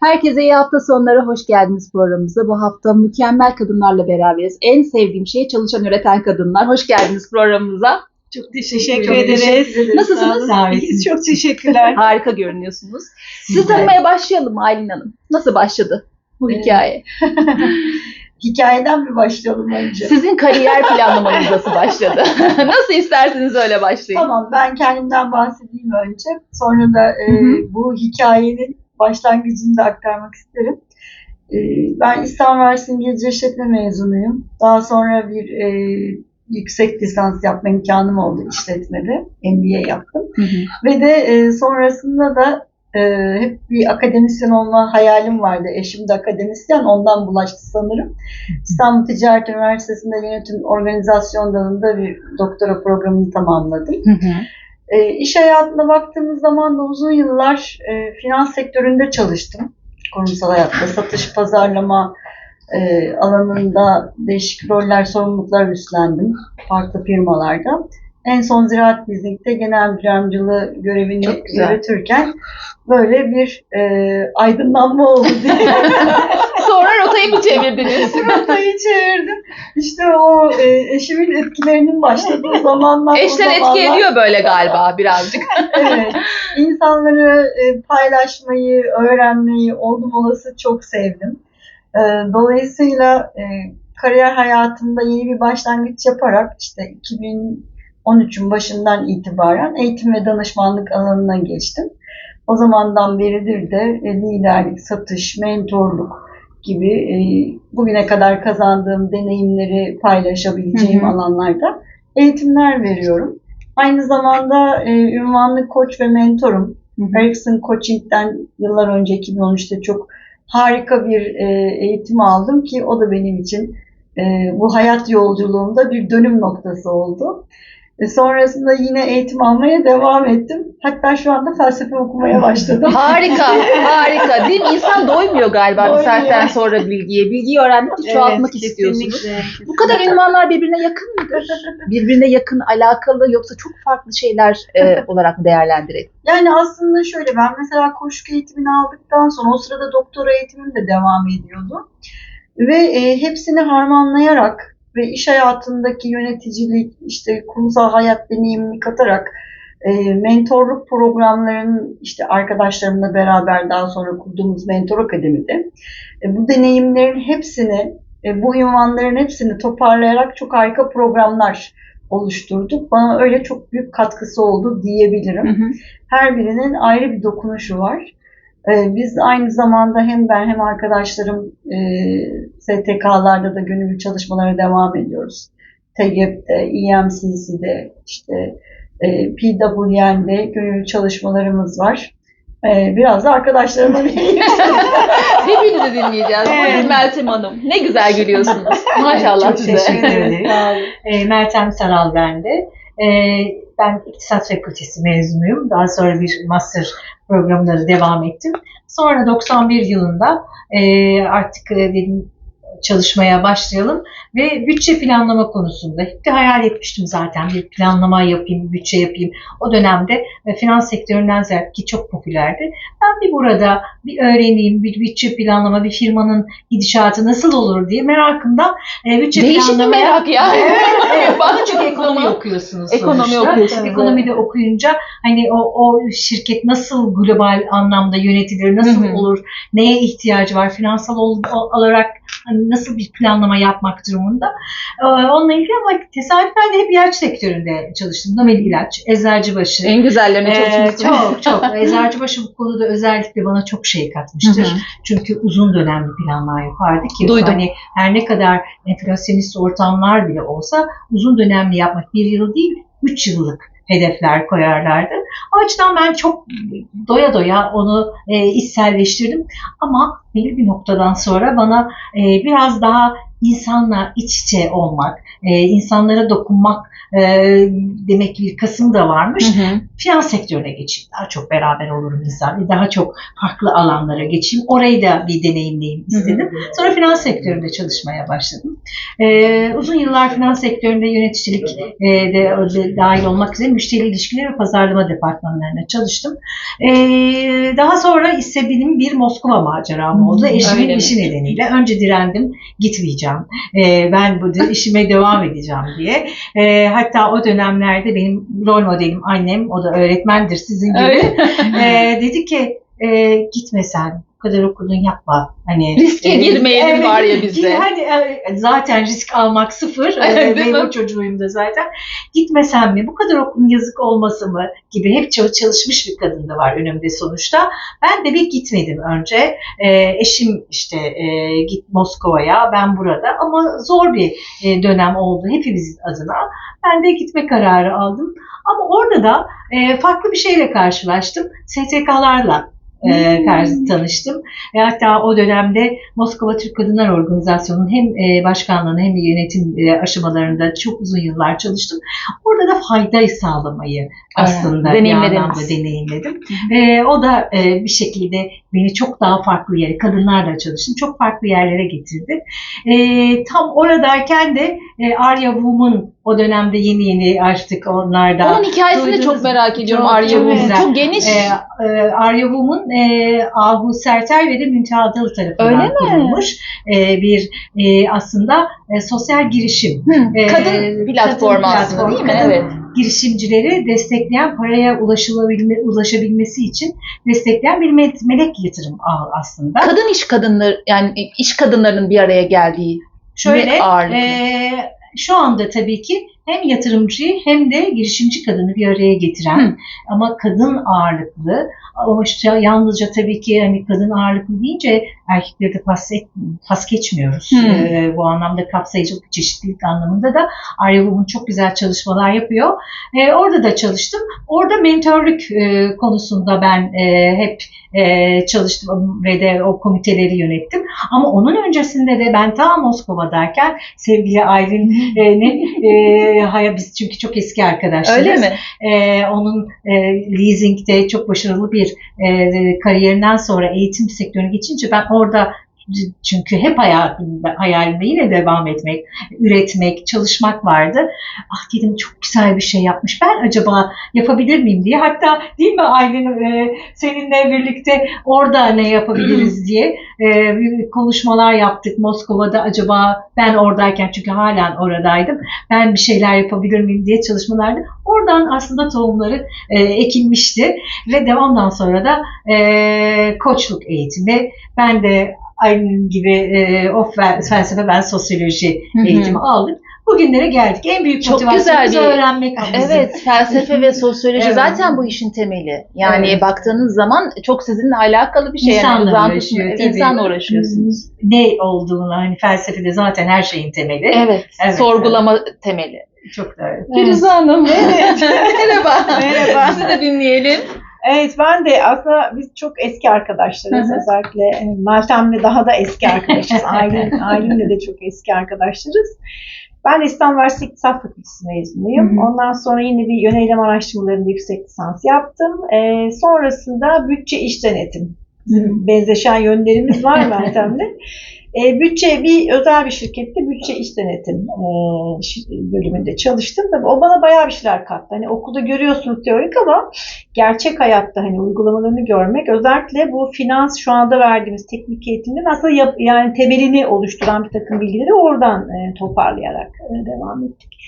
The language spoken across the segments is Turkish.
Herkese iyi hafta sonları, hoş geldiniz programımıza. Bu hafta mükemmel kadınlarla beraberiz. En sevdiğim şey çalışan üreten kadınlar. Hoş geldiniz programımıza. Çok teşekkür, Teşekkür ederiz. ederiz. Nasılsınız? Davetiniz. Çok teşekkürler. Harika görünüyorsunuz. Siz tanımaya başlayalım Aylin Hanım. Nasıl başladı bu Evet. hikaye? Hikayeden mi başlayalım önce? Sizin kariyer planlamanız nasıl başladı? nasıl isterseniz öyle başlayın. Tamam ben kendimden bahsedeyim önce. Sonra da e, Hı hı. bu hikayenin başlangıcını da aktarmak isterim. E, ben İstanbul Üniversitesi İngilizce İşletme mezunuyum. Daha sonra bir e, yüksek lisans yapma imkanım oldu işletmede. MBA yaptım. Hı hı. Ve de e, sonrasında da e, hep bir akademisyen olma hayalim vardı. Eşim de akademisyen, ondan bulaştı sanırım. İstanbul Ticaret Üniversitesi'nde yönetim organizasyon dalında bir doktora programını tamamladım. Hı hı. E, iş hayatına baktığımız zaman da uzun yıllar e, finans sektöründe çalıştım. Kurumsal hayatta satış, pazarlama e, alanında değişik roller, sorumluluklar üstlendim farklı firmalarda. En son Ziraat Leasing'de genel müdür yardımcılığı görevini yürütürken böyle bir e, aydınlanma oldu diye Sonra rotayı mı çevirdiniz? rotayı çevirdim. İşte o e, eşimin etkilerinin başladığı zamanlar. Eşler etki zamanlar- ediyor böyle galiba birazcık. evet. İnsanları e, paylaşmayı, öğrenmeyi oldum olası çok sevdim. E, dolayısıyla e, kariyer hayatımda yeni bir başlangıç yaparak işte 2013'ün başından itibaren eğitim ve danışmanlık alanına geçtim. O zamandan beridir de e, liderlik, satış, mentorluk gibi e, bugüne kadar kazandığım deneyimleri paylaşabileceğim Hı hı. alanlarda eğitimler veriyorum. Aynı zamanda e, ünvanlı koç ve mentorum. Ericsson Coaching'den yıllar önce 2013'te çok harika bir e, eğitim aldım ki o da benim için e, bu hayat yolculuğumda bir dönüm noktası oldu. E, sonrasında yine eğitim almaya devam ettim. Hatta şu anda felsefe okumaya başladım. Harika, harika. Değil mi? İnsan doymuyor galiba bir Doymuyor. saatten sonra bilgiye. Bilgiyi öğrendikçe çoğaltmak istiyorsunuz. Bu kadar ünvanlar birbirine yakın mıdır? Birbirine yakın, alakalı yoksa çok farklı şeyler e, olarak mı değerlendirelim? Yani aslında şöyle ben mesela koşu eğitimini aldıktan sonra o sırada doktora eğitimim de devam ediyordu. Ve e, hepsini harmanlayarak ve iş hayatındaki yöneticilik, işte kurumsal hayat deneyimini katarak e, mentorluk programlarının işte arkadaşlarımla beraber daha sonra kurduğumuz Mentor Akademi'de e, bu deneyimlerin hepsini, e, bu ünvanların hepsini toparlayarak çok harika programlar oluşturduk. Bana öyle çok büyük katkısı oldu diyebilirim. Her birinin ayrı bir dokunuşu var. Ee, Biz aynı zamanda hem ben hem arkadaşlarım e, STK'larda da gönüllü çalışmalara devam ediyoruz. TGEP'te, EMCC'de, işte e, PWN'de gönüllü çalışmalarımız var. Ee, Biraz da arkadaşlarıma Hepinizi dinleyeceğiz. Buyurun Evet. Meltem Hanım. Ne güzel gülüyorsunuz. Maşallah Çok size. teşekkür ederim. Sağ olun. E, Meltem Saral ben de. E, ben İktisat Fakültesi mezunuyum. Daha sonra bir master programına da devam ettim. Sonra 91 yılında e, artık e, dedim çalışmaya başlayalım ve bütçe planlama konusunda hep de hayal etmiştim zaten bir planlama yapayım, bütçe yapayım. O dönemde e, finans sektöründen ziyade ki çok popülerdi. Ben bir burada bir öğreneyim, bir bütçe planlama, bir firmanın gidişatı nasıl olur diye merakımdan e, bütçe Değişik bir planlamaya merak ya. Evet, evet. Bak Çünkü ekonomi okuyorsunuz Ekonomi sonuçta. okuyorsunuz, Ekonomide okuyunca hani o, o şirket nasıl global anlamda yönetilir, nasıl Hı hı. olur, neye ihtiyacı var, finansal ol- olarak hani nasıl bir planlama yapmak durumunda. Ee, onunla ilgili ama tesadüfen de hep ilaç sektöründe çalıştım. Namel ilaç, eczacıbaşı. En güzellerini Ee, çalışmışsınız. çok çok. Eczacıbaşı bu konuda özellikle bana çok şey katmıştır. Hı hı. Çünkü uzun dönemli planlar yapardı ki Duydum. hani her ne kadar enflasyonist ortamlar bile olsa uzun dönemli yapmak bir yıl değil üç yıllık hedefler koyarlardı. O açıdan ben çok doya doya onu e, içselleştirdim ama belli bir noktadan sonra bana e, biraz daha insanla iç içe olmak, e, insanlara dokunmak e, demek ki bir kasım da varmış. Hı hı. Finans sektörüne geçeyim. Daha çok beraber olurum insan. Daha çok farklı alanlara geçeyim. Orayı da bir deneyimleyeyim istedim. Sonra finans sektöründe çalışmaya başladım. Ee, uzun yıllar finans sektöründe yöneticilik e, de, de dahil olmak üzere müşteri ilişkileri ve pazarlama departmanlarında çalıştım. Ee, daha sonra ise benim bir Moskova maceram oldu. Hmm, Eşimin öyle mi? işi nedeniyle. Önce direndim, gitmeyeceğim. Ee, ben bu işime devam edeceğim diye. Ee, hatta o dönemlerde benim rol modelim annem, o da öğretmendir sizin gibi. Ee, dedi ki e, gitme sen kadar okudun yapma. Hani Riske e, girmeyelim evet, var ya bizde. Hadi e, zaten risk almak sıfır. O çocuğuyum da zaten. Gitmesem mi? Bu kadar okudun yazık olması mı? Gibi hep çal- çalışmış bir kadın da var önümde sonuçta. Ben de bir gitmedim önce. E, eşim işte e, git Moskova'ya ben burada ama zor bir e, dönem oldu hepimizin adına. Ben de gitme kararı aldım. Ama orada da e, farklı bir şeyle karşılaştım. STK'larla e, karşı tanıştım. Ve hatta o dönemde Moskova Türk Kadınlar Organizasyonu'nun hem e, başkanlığını hem de yönetim e, aşamalarında çok uzun yıllar çalıştım. Orada da fayda sağlamayı aslında bir anlamda deneyimledim. E, o da e, bir şekilde beni çok daha farklı yere, kadınlarla çalıştım. Çok farklı yerlere getirdi. E, tam oradayken de e, Arya Woman o dönemde yeni yeni açtık onlarda. Onun hikayesini Duydunuz çok merak ediyorum Çok, Arya Woman. güzel. Çok geniş. E, e, Arya Woman e, Ahu Serter ve de Münteha Adalı tarafından Öyle kurulmuş e, bir e, aslında e, sosyal girişim. Hı, e, kadın platformu kadın aslında değil mi? platformu, Evet. Girişimcileri destekleyen paraya ulaşılabilme, ulaşabilmesi için destekleyen bir me- melek yatırım ağı aslında. Kadın iş kadınları yani iş kadınlarının bir araya geldiği Şöyle e, şu anda tabii ki hem yatırımcıyı hem de girişimci kadını bir araya getiren Hı. ama kadın ağırlıklı ama işte yalnızca tabii ki hani kadın ağırlıklı deyince erkekleri de pas, et, pas geçmiyoruz. Hı. E, bu anlamda kapsayıcılık çeşitlilik anlamında da Arya Woman çok güzel çalışmalar yapıyor. E, orada da çalıştım. Orada mentörlük e, konusunda ben e, hep e, çalıştım ve de o komiteleri yönettim. Ama onun öncesinde de ben ta Moskova'dayken sevgili Aylin'in e, haya biz çünkü çok eski arkadaşlarız. Öyle mi? E, onun e, leasingde çok başarılı bir e, kariyerinden sonra eğitim sektörüne geçince ben orada çünkü hep hayatımda, hayalimde yine devam etmek, üretmek, çalışmak vardı. Ah dedim çok güzel bir şey yapmış. Ben acaba yapabilir miyim diye. Hatta değil mi Aylin e, seninle birlikte orada ne yapabiliriz diye e, konuşmalar yaptık Moskova'da. Acaba ben oradayken çünkü halen oradaydım. Ben bir şeyler yapabilir miyim diye çalışmalardı. Oradan aslında tohumları e, ekilmişti ve devamdan sonra da e, koçluk eğitimi. Ben de aynı gibi e, o fel- felsefe ben sosyoloji Hı hı. eğitimi aldık. Bugünlere geldik. En büyük Çok motivasyonumuz güzel bir- öğrenmek bizim. Evet, felsefe ve sosyoloji Evet. zaten bu işin temeli. Yani Evet. baktığınız zaman çok sizinle alakalı bir şey. İnsanla yani uzantısını- uğraşıyor, tabii. insanla uğraşıyorsunuz. Ne olduğunu hani felsefede zaten her şeyin temeli. Evet, Evet, sorgulama temeli. Çok da evet. Firuze Hanım. Merhaba. Merhaba. Sizi de dinleyelim. Evet ben de aslında biz çok eski arkadaşlarız. Özellikle e, Meltem'le daha da eski arkadaşız. Aylin, Aylin'le de çok eski arkadaşlarız. Ben İstanbul Üniversitesi İktisat Fakültesi mezunuyum. Hı hı. Ondan sonra yine bir yöneylem araştırmalarında yüksek lisans yaptım. Ee, sonrasında bütçe iş denetim. Bizim benzeşen yönlerimiz var Meltem'le. E, bütçe bir özel bir şirkette bütçe iş denetim e, bölümünde çalıştım. Tabii o bana bayağı bir şeyler kattı. Hani okulda görüyorsunuz teorik ama gerçek hayatta hani uygulamalarını görmek özellikle bu finans şu anda verdiğimiz teknik eğitimden aslında yap, yani temelini oluşturan bir takım bilgileri oradan e, toparlayarak e, devam ettik.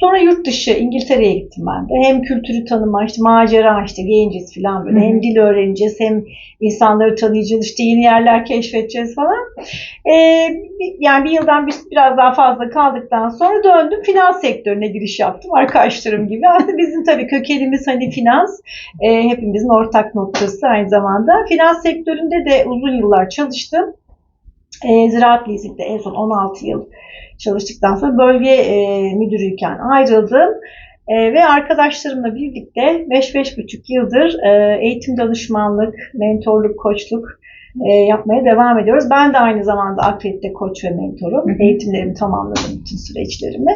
Sonra yurt dışı İngiltere'ye gittim ben de. Hem kültürü tanıma, işte macera, işte genciz falan böyle. Hı hı. Hem dil öğreneceğiz, hem insanları tanıyacağız, işte yeni yerler keşfedeceğiz falan. Ee, yani bir yıldan bir, biraz daha fazla kaldıktan sonra döndüm finans sektörüne giriş yaptım arkadaşlarım gibi. Aslında bizim tabii kökenimiz hani finans, e, hepimizin ortak noktası aynı zamanda. Finans sektöründe de uzun yıllar çalıştım. E, ziraat leasingde en son 16 yıl çalıştıktan sonra bölge e, müdürüyken ayrıldım. E, ve arkadaşlarımla birlikte 5-5,5 yıldır e, eğitim danışmanlık, mentorluk, koçluk e, yapmaya devam ediyoruz. Ben de aynı zamanda akredite koç ve mentorum. Hı hı. Eğitimlerimi tamamladım bütün süreçlerimi.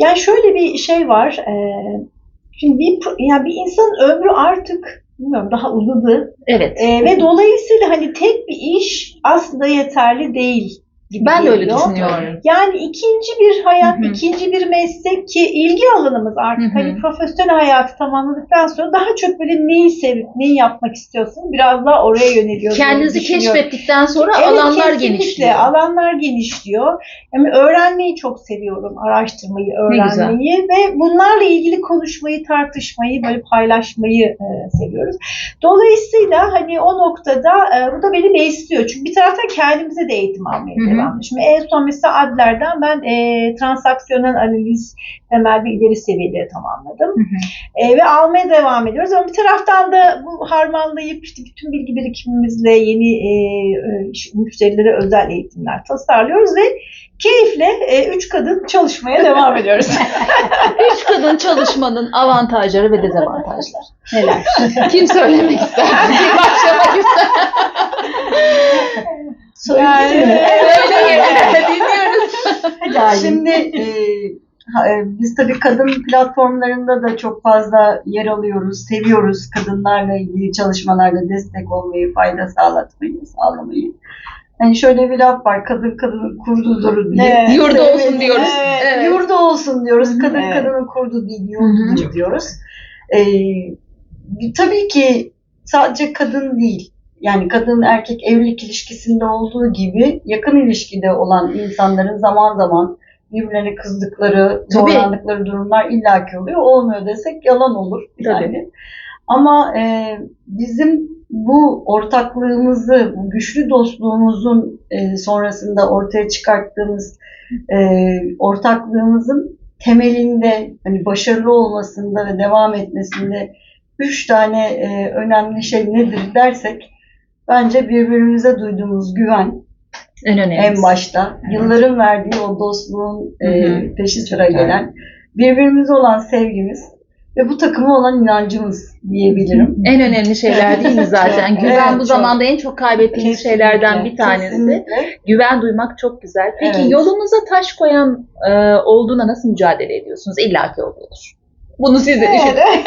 Yani şöyle bir şey var. E, şimdi bir, yani bir insanın ömrü artık bilmiyorum daha uzadı. Evet. E, ve dolayısıyla hani tek bir iş aslında yeterli değil gibi ben de öyle geliyor. düşünüyorum. Yani ikinci bir hayat, Hı hı. ikinci bir meslek ki ilgi alanımız artık Hı hı. hani profesyonel hayatı tamamladıktan sonra daha çok böyle neyi sevip neyi yapmak istiyorsun biraz daha oraya yöneliyoruz. diye Kendinizi keşfettikten sonra Evet, alanlar kesinlikle. genişliyor. Alanlar genişliyor. Yani öğrenmeyi çok seviyorum. Araştırmayı, öğrenmeyi ve bunlarla ilgili konuşmayı, tartışmayı, böyle paylaşmayı e, seviyoruz. Dolayısıyla hani o noktada e, bu da beni besliyor. Çünkü bir taraftan kendimize de eğitim hı. Devam. Şimdi en son mesela Adler'den ben e, transaksiyonel analiz temel bir ileri seviyeleri tamamladım. Hı hı. E, ve almaya devam ediyoruz. Ama bir taraftan da bu harmanlayıp işte bütün bilgi birikimimizle yeni e, e, müşterilere özel eğitimler tasarlıyoruz ve keyifle e, üç kadın çalışmaya devam ediyoruz. Üç kadın çalışmanın avantajları ve dezavantajları. Neler? Kim söylemek ister? Kim başlamak ister? Söyleyeyim mi? Söyleyin. Dinliyoruz. Hadi Aylin. Şimdi e, e, biz tabii kadın platformlarında da çok fazla yer alıyoruz. Seviyoruz kadınlarla ilgili çalışmalarda destek olmayı, fayda sağlatmayı, sağlamayı. Yani şöyle bir laf var, kadın kadının kurdudur diye. Evet. Yurda Evet, olsun diyoruz. evet. Evet. Yurda olsun diyoruz, kadın Evet. kadının kurdu değil, yurdudur diyoruz. Ee, tabii ki sadece kadın değil, yani kadın erkek evlilik ilişkisinde olduğu gibi yakın ilişkide olan insanların zaman zaman birbirlerine kızdıkları, Tabii. zorlandıkları durumlar illaki oluyor. Olmuyor desek yalan olur yani. Ama e, bizim bu ortaklığımızı, bu güçlü dostluğumuzun e, sonrasında ortaya çıkarttığımız e, ortaklığımızın temelinde hani başarılı olmasında ve devam etmesinde üç tane e, önemli şey nedir dersek bence birbirimize duyduğumuz güven En önemlisi. en başta. Yılların verdiği o dostluğun e, Hı hı. peşi sıra gelen birbirimize olan sevgimiz ve bu takıma olan inancımız diyebilirim. En önemli şeyler değil mi zaten? Çok, Güven evet, bu çok. zamanda en çok kaybettiğimiz Kesinlikle, şeylerden bir tanesi. Kesinlikle. Güven duymak çok güzel. Peki Evet. yolunuza taş koyan e, olduğuna nasıl mücadele ediyorsunuz? İlla ki oluyordur. Bunu siz de düşünün.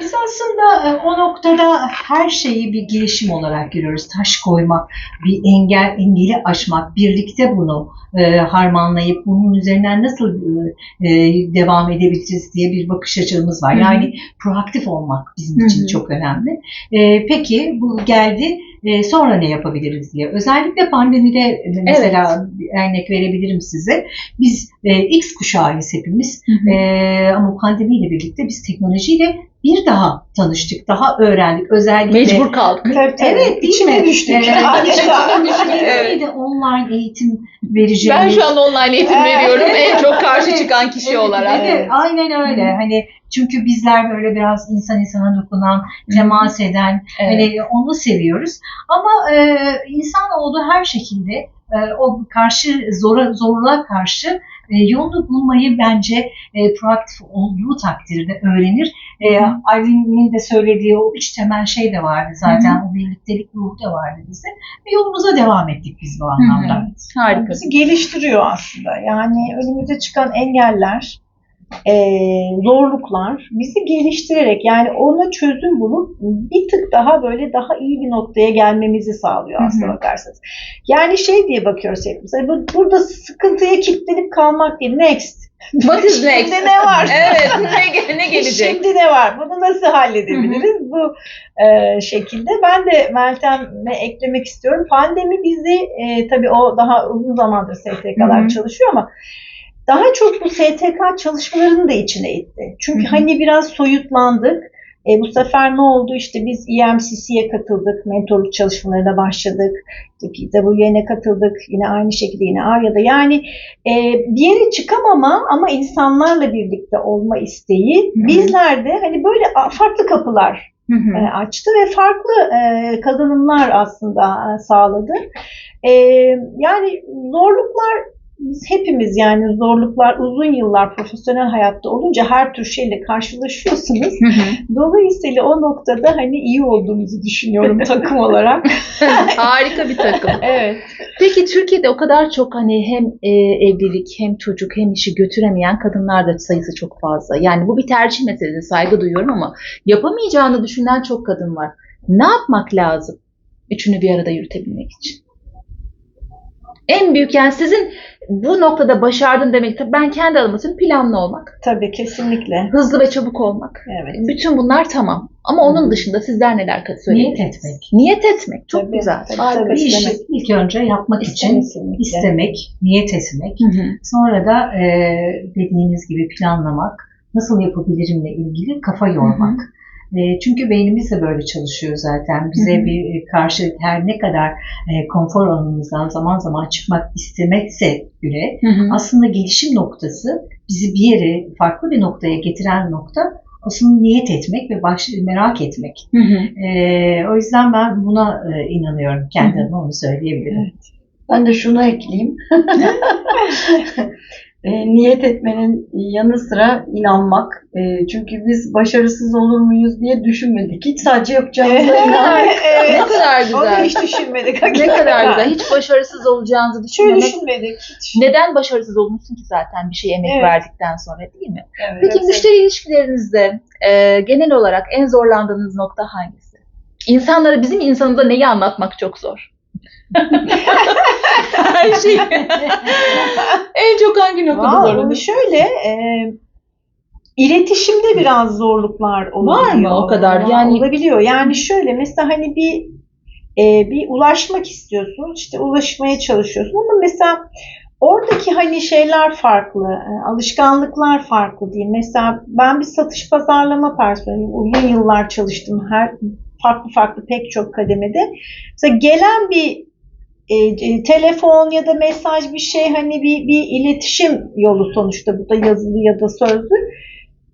Biz aslında e, o noktada her şeyi bir gelişim olarak görüyoruz. Taş koymak, bir engel, engeli aşmak, birlikte bunu e, harmanlayıp bunun üzerinden nasıl e, e, devam edebiliriz diye bir bakış açımız var. Yani proaktif olmak bizim için hı. çok önemli. E, peki bu geldi. E, sonra ne yapabiliriz diye. Özellikle pandemide e, mesela bir örnek verebilirim size. Biz e, X kuşağıyız hepimiz. Hı hı. Ee, ama pandemiyle birlikte biz teknolojiyle bir daha tanıştık, daha öğrendik. Özellikle Mecbur kaldık. Tabii, tabii. Evet, değil mi? düştük. Evet. de online eğitim vereceğimiz. Ben şu an online eğitim Evet. veriyorum. En çok karşı Evet. çıkan kişi Evet, olarak. Evet, aynen öyle. Hı. Hani çünkü bizler böyle biraz insan insana dokunan, temas eden, Evet. Hani onu seviyoruz. Ama e, insanoğlu her şekilde o karşı zora, zorluğa karşı e, yolunu bulmayı bence e, proaktif olduğu takdirde öğrenir. E, Aylin'in de söylediği o üç temel şey de vardı zaten. O birliktelik ruhu da vardı bizde. Ve yolumuza devam ettik biz bu anlamda. Harika. Bizi geliştiriyor aslında. Yani önümüze çıkan engeller, eee, zorluklar bizi geliştirerek yani ona çözüm bulup bir tık daha böyle daha iyi bir noktaya gelmemizi sağlıyor hı. bakarsanız. Yani şey diye bakıyoruz hepimiz. hani bu- burada sıkıntıya kilitlenip kalmak değil. Next. What is next? Şimdi ne var? Evet. Ne, ne gelecek? Şimdi ne var? Bunu nasıl halledebiliriz? Bu e, şekilde. Ben de Meltem'e eklemek istiyorum. Pandemi bizi e, tabii o daha uzun zamandır STK'lar çalışıyor ama daha çok bu STK çalışmalarını da içine itti. Çünkü Hı hı. hani biraz soyutlandık. E, bu sefer ne oldu? İşte biz EMCC'ye katıldık. Mentorluk çalışmalarına başladık. İşte PWN'e katıldık. Yine aynı şekilde yine ARYA'da. Yani e, bir yere çıkamama ama insanlarla birlikte olma isteği hı. bizlerde hani böyle farklı kapılar Hı hı. e, açtı ve farklı e, kazanımlar aslında e, sağladı. E, yani zorluklar biz hepimiz yani zorluklar uzun yıllar profesyonel hayatta olunca her tür şeyle karşılaşıyorsunuz. Dolayısıyla o noktada hani iyi olduğumuzu düşünüyorum takım olarak. Harika bir takım. Evet. Peki Türkiye'de o kadar çok hani hem e, evlilik hem çocuk hem işi götüremeyen kadınlar da sayısı çok fazla. Yani bu bir tercih meselesi saygı duyuyorum ama yapamayacağını düşünen çok kadın var. Ne yapmak lazım üçünü bir arada yürütebilmek için? En büyük yani sizin bu noktada başardın demek tabii ben kendi adıma söyleyeyim, planlı olmak, Tabii kesinlikle. hızlı ve çabuk olmak. Evet. Bütün bunlar tamam. Ama onun dışında sizler neler Niyet söyleyebilirsiniz? etmek. Niyet etmek çok Tabii, güzel. tabii, tabii. Bir işi ilk önce yapmak için Kesinlikle. istemek, niyet etmek. Hı hı. Sonra da e, dediğiniz gibi planlamak, nasıl yapabilirimle ilgili kafa yormak. E, çünkü beynimiz de böyle çalışıyor zaten. Bize bir e, karşı her ne kadar e, konfor alanımızdan zaman zaman çıkmak istemekse bile aslında gelişim noktası bizi bir yere, farklı bir noktaya getiren nokta aslında niyet etmek ve baş, merak etmek. Hı hı. E, o yüzden ben buna e, inanıyorum. Kendi adıma onu söyleyebilirim. Ben de şunu ekleyeyim. E, niyet etmenin yanı sıra inanmak. E, çünkü biz başarısız olur muyuz diye düşünmedik. Hiç sadece yapacağımıza inandık. Ne evet. kadar Onu güzel. hiç düşünmedik. Ne kadar güzel. Hiç başarısız olacağınızı düşünmemek. düşünmedik. Hiç. Neden başarısız olmuşsun ki zaten bir şey emek Evet. verdikten sonra değil mi? Evet. Peki müşteri ilişkilerinizde e, genel olarak en zorlandığınız nokta hangisi? İnsanlara, bizim insanımıza neyi anlatmak çok zor? Her şey. en çok hangi noktada Vallahi zorlanıyorsunuz? şöyle e, iletişimde biraz zorluklar olabiliyor. mı o kadar? Var, Yani- olabiliyor. Yani şöyle mesela hani bir e, bir ulaşmak istiyorsun, işte ulaşmaya çalışıyorsun ama mesela oradaki hani şeyler farklı, e, alışkanlıklar farklı değil. Mesela ben bir satış pazarlama personeliyim. Uzun yıllar çalıştım her farklı farklı pek çok kademede. Mesela gelen bir e, e, telefon ya da mesaj bir şey hani bir, bir iletişim yolu sonuçta bu da yazılı ya da sözlü.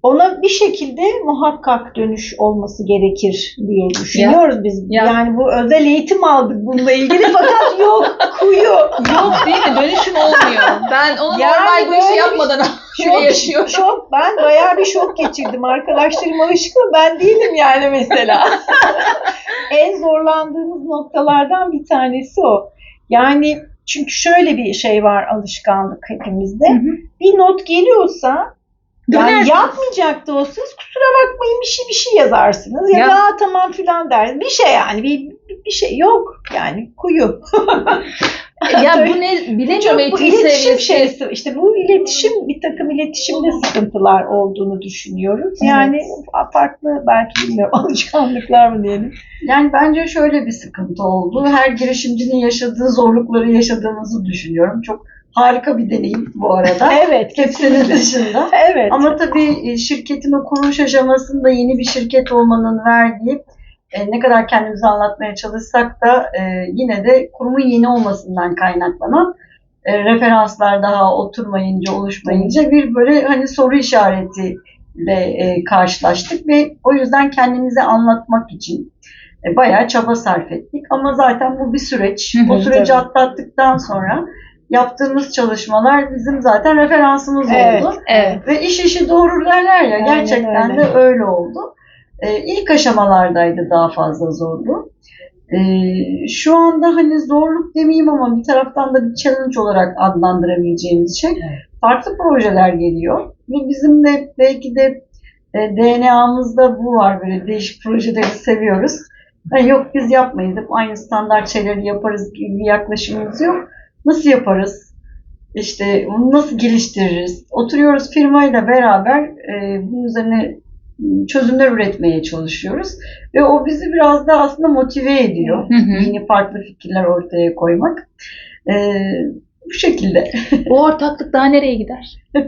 Ona bir şekilde muhakkak dönüş olması gerekir diye düşünüyoruz biz. Ya. Yani bu özel eğitim aldık bununla ilgili fakat yok kuyu. Yok değil mi? Dönüşüm olmuyor. Ben onu Yani normal bu işi yapmadan şöyle yaşıyorum. şok. Ben bayağı bir şok geçirdim. Arkadaşlarım alışkın. Ben değilim yani mesela. en zorlandığımız noktalardan bir tanesi o. Yani çünkü şöyle bir şey var alışkanlık hepimizde. Hı hı. Bir not geliyorsa yani yapmayacak da olsanız kusura bakmayın bir şey bir şey yazarsınız ya, Ya. da "Aa, tamam filan der. Bir şey yani bir, bir- bir şey yok yani kuyu. ya bu ne bilemiyorum bu eğitim iletişim seviyesi. şeysi işte bu iletişim bir takım iletişimde sıkıntılar olduğunu düşünüyoruz. Evet. Yani farklı belki bilmiyorum alışkanlıklar mı diyelim. Yani bence şöyle bir sıkıntı oldu. Her girişimcinin yaşadığı zorlukları yaşadığımızı düşünüyorum. Çok harika bir deneyim bu arada. Evet Hepsinin dışında. Evet. Ama tabii e, şirketin o kuruluş aşamasında yeni bir şirket olmanın verdiği e, ne kadar kendimizi anlatmaya çalışsak da e, yine de kurumun yeni olmasından kaynaklanan e, referanslar daha oturmayınca, oluşmayınca bir böyle hani soru işaretiyle e, karşılaştık ve o yüzden kendimizi anlatmak için e, bayağı çaba sarf ettik. Ama zaten bu bir süreç. O süreci atlattıktan sonra yaptığımız çalışmalar bizim zaten referansımız Evet, oldu. Evet. Ve iş işi doğurur derler ya Aynen gerçekten öyle. de öyle oldu. Ee, ilk aşamalardaydı daha fazla zorlu. Ee, şu anda hani zorluk demeyeyim ama bir taraftan da bir challenge olarak adlandırabileceğimiz şey farklı projeler geliyor. Ve bizim de belki de e, DNA'mızda bu var böyle değişik projeleri seviyoruz. Yani yok biz yapmayız hep aynı standart şeyleri yaparız gibi bir yaklaşımımız yok. Nasıl yaparız? İşte bunu nasıl geliştiririz? Oturuyoruz firmayla beraber e, bunun üzerine çözümler üretmeye çalışıyoruz. Ve o bizi biraz da aslında motive ediyor. Hı hı. Yeni farklı fikirler ortaya koymak. E, bu şekilde. Bu ortaklık daha nereye gider?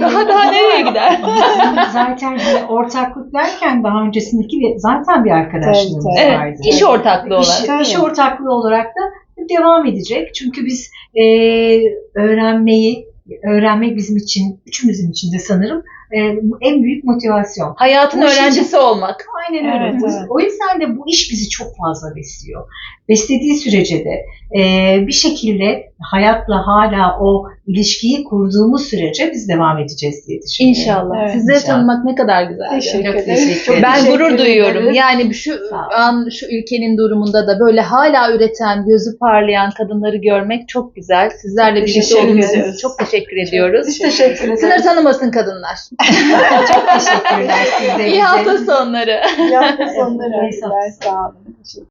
Daha daha nereye gider? Zaten hani ortaklık derken daha öncesindeki bir, zaten bir arkadaşlığımız Evet, Evet, vardı. iş ortaklığı İş, olarak. iş ortaklığı olarak da devam edecek. Çünkü biz e, öğrenmeyi, öğrenmek bizim için, üçümüzün için de sanırım e, en büyük motivasyon. Hayatın Bu işin- öğrencisi olmak. Aynen öyle. Evet, evet. O yüzden de bu iş bizi çok fazla besliyor. Beslediği sürece de e, bir şekilde hayatla hala o ilişkiyi kurduğumuz sürece biz devam edeceğiz diye düşünüyorum. İnşallah. Evet, Sizleri inşallah. tanımak ne kadar güzel. Teşekkür Çok ederim. teşekkür ederim. Ben teşekkür gurur duyuyorum. ederiz. Yani şu an şu ülkenin durumunda da böyle hala üreten, gözü parlayan kadınları görmek çok güzel. Sizlerle birlikte olduğunuz için çok teşekkür ediyoruz. Biz teşekkür ederiz. Sınır tanımasın kadınlar. Çok teşekkürler siz de İyi hafta sonları. İyi hafta sonları. Sağ olun. Teşekkür